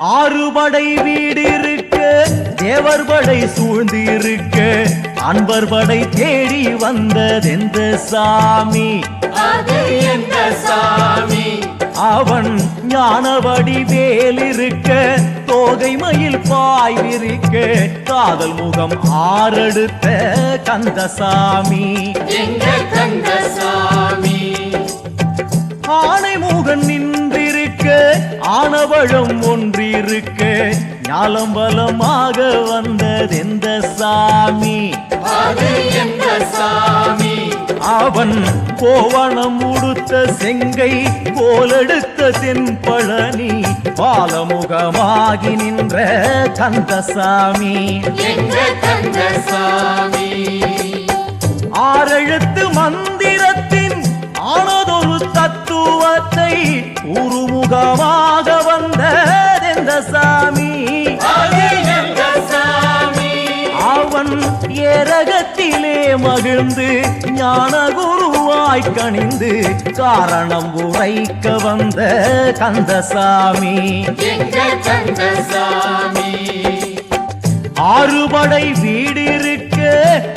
ஆறுபடை வீடு இருக்க தேவர் படை சூழ்ந்து இருக்க அன்பர் படை தேடி வந்ததெந்த சாமி? எந்த சாமி? அவன் ஞானவடி வேலிருக்க தோகை மயில் பாய்விருக்க. காதல் முகம் ஆறெடுத்த கந்தசாமி. கந்தசாமி? ஆனை முகன் நின்றிருக்க ஆனவழம் ஒன்றிருக்க ஞாலம்பலமாக சாமி? அது எந்த சாமி? அவன் கோவணம் உடுத்த செங்கை கோலெடுத்த தென்பழனி பாலமுகமாகி நின்ற கந்தசாமி கந்தசாமி ஆறெழுத்து மந்திரத்தின் ஆனதொரு தத்துவத்தை உருமுகமாக எந்த சாமி அது எந்த சாமி அவன் ஏரகத்திலே மகிழ்ந்து ஞான குருவாய் கணிந்து காரணம் உரைக்க வந்த கந்தசாமி. ஆறுபடை வீடு இருக்க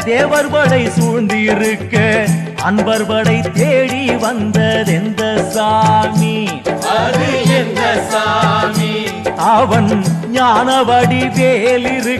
தேவர் படை சூழ்ந்து இருக்க அன்பர் படை தேடி வந்ததெந்த சாமி. அவன் ஞானவடி வேலிரு